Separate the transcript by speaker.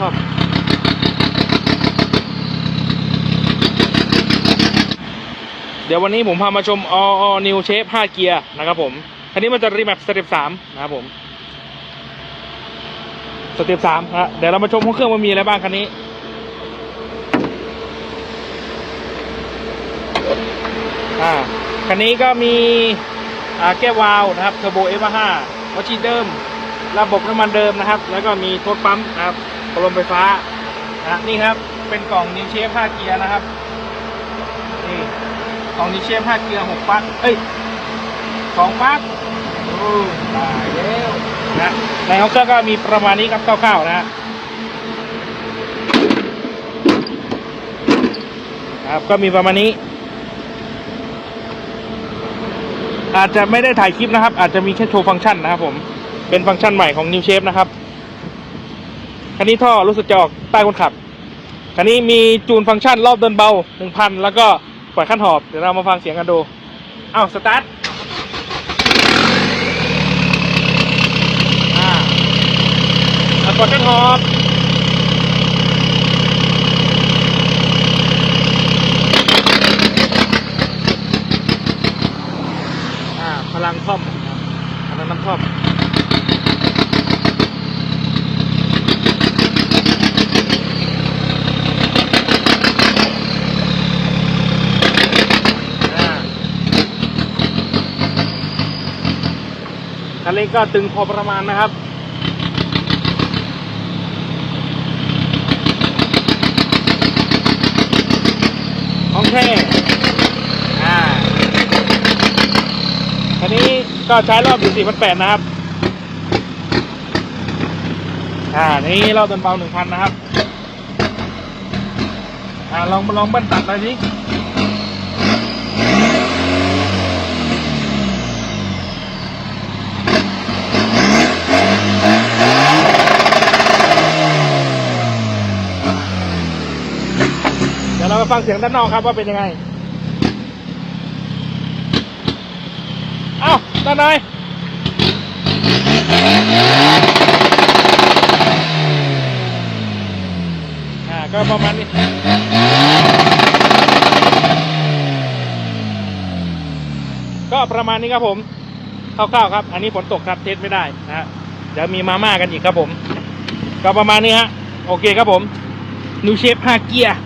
Speaker 1: ท่อมเดี๋ยววันนี้ผมพามาชม all all new shape 5เกียร์นะครับผม คันนี้มันจะรีแมปสเต็ป3นะครับผม สเต็ป3ฮะ เดี๋ยวเรามาชมห้องเครื่องว่ามีอะไรบ้างคันนี้ อ่า คันนี้ก็มี อ่า แก้ววาล์วนะครับเทอร์โบเอฟห้าวัชีเดิม ระบบน้ำมันเดิมนะครับ แล้วก็มีโทษปั๊มนะครับ กลมไฟฟ้านะนี่ครับเป็นกล่องนิวเชฟ5เกียร์นะครับนี่กล่องนิวเชฟ5เกียร์6ปั๊กเอ้ยสองปลั๊กโอ้ตายแล้วนะในห้องเครื่องก็มีประมาณนี้ครับคร่าวๆนะฮะครับก็มีประมาณนี้ อาจจะไม่ได้ถ่ายคลิปนะครับ อาจจะมีแค่โชว์ฟังก์ชันนะครับผมเป็นฟังก์ชันใหม่ของ New Shape นะครับ คันนี้ท่อรู้สึกจะออกใต้คนขับ คันนี้มีจูนฟังก์ชันรอบเดินเบา1,000แล้วก็ปล่อยขั้นหอบ เดี๋ยวเรามาฟังเสียงกันดูอ้าวสตาร์ทอ่าแล้วกดขั้นหอบอ่าพลังท่อมอันนั้นน้ำท่อม คันเร่งก็ตึงพอประมาณนะครับ ของแท้อ่าคันนี้ก็ใช้รอบอยู่4,800นะครับ อ่า นี่รอบเดินเบา1,000นะครับ อ่า ลองลองเบิ้ลตัดไปสิ เดี๋ยวเรามาฟังเสียงด้านนอกครับว่าเป็นยังไง เอ้าด้านในอ่าก็ประมาณนี้ก็ประมาณนี้ครับผมคร่าวๆครับ อันนี้ฝนตกครับเทสไม่ได้นะฮะเดี๋ยวมีมาม่ากันอีกครับผม ก็ประมาณนี้ฮะ โอเคครับผม นูเชฟ5เกียร์